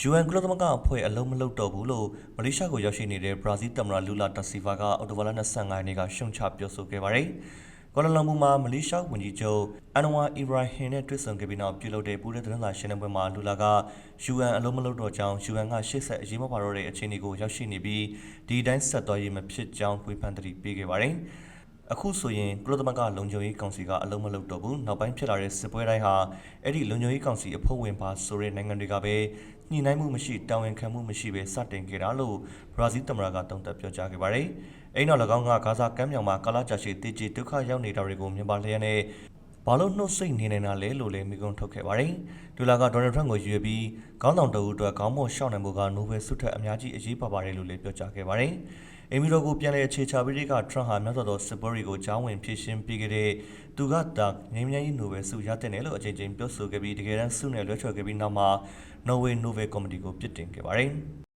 UN ကုလသမဂ္ဂအဖွဲ့အလုံးမလုပ်တော့ဘူးလို့မလေးရှားကိုရောက်ရှိနေတဲ့ဘရာဇီးသမ္မတလူလာတာစီဗာကအော်တိုဘာလ25ရက်နေ့ကရှုံချပြောဆိုခဲ့ပါတယ်။ကွာလာလမ်ပူမှာမလေးရှားဝန်ကြီးချုပ်အန်နဝါအီဘရာဟင်နဲ့တွေ့ဆုံခဲ့ပြီးနောက်ပြုလုပ်တဲ့ပူးတဲ့သတင်းစာရှင်းလင်းပွဲမှာလူလာက UN အလုံးမလုပ်တော့ကြောင်း UN ကရှေ့ဆက်အရေးမပါတော့တဲ့အခြေအနေကိုရောက်ရှိနေပြီးဒီတိုင်းဆက်သွားရေးမဖြစ်ကြောင်းဝေဖန်တတိပေးခဲ့ပါတယ်။ အခုဆိုရင်ကုလသမဂ္ဂလုံခြုံရေးကောင်စီကအလုံးမလုပ်တော့ဘူးနောက်ပိုင်းဖြစ်လာတဲ့စစ်ပွဲတိုင်းဟာအဲ့ဒီလုံခြုံရေးကောင်စီအဖွဲ့ဝင်ပါဆိုတဲ့နိုင်ငံတွေကပဲညှိနှိုင်းမှုမရှိတာဝန်ခံမှုမရှိပဲစတင်ခဲ့တာလို့ဘရာဇီးသမ္မတကတုံ့တက်ပြောကြားခဲ့ပါတယ်။အဲ့နောက်၎င်းကဂါဇာကမ်းမြောင်မှာကာလာကြာရှည်တည်ကြည်ဒုက္ခရောက်နေတာတွေကိုမြင်ပါလျက်နဲ့ ဘာလို့နှုတ်ဆိတ်နေနေတာလဲလို့လည်းမိကွန်းထုတ်ခဲ့ပါတယ်။ဒူလာကဒေါ်နယ်ထရန့်ကိုရွေပြီးခေါင်းဆောင်တအုပ်အတွက်ခေါင်းမော့ရှောက်နိုင်မှုကနိုဘယ်ဆုထက်အများကြီးအရေးပါပါတယ်လို့လည်းပြောကြားခဲ့ပါတယ်။အင်မီရိုကိုပြန်လည်အခြေချပြီးတဲ့ကထရန့်ဟာမြတ်စွာသောစစ်ပွဲတွေကိုကြောင်းဝင်ဖြည့်ရှင်းပြီးခဲ့တဲ့သူကတာငင်းမြန်းရေးနိုဘယ်ဆုရတဲ့နယ်လို့အကြိမ်ကြိမ်ပြောဆိုခဲ့ပြီးတကယ်တမ်းဆုနဲ့လွှဲချော်ခဲ့ပြီးနောက်မှာနော်ဝေနိုဘယ်ကော်မတီကိုပြစ်တင်ခဲ့ပါတယ်။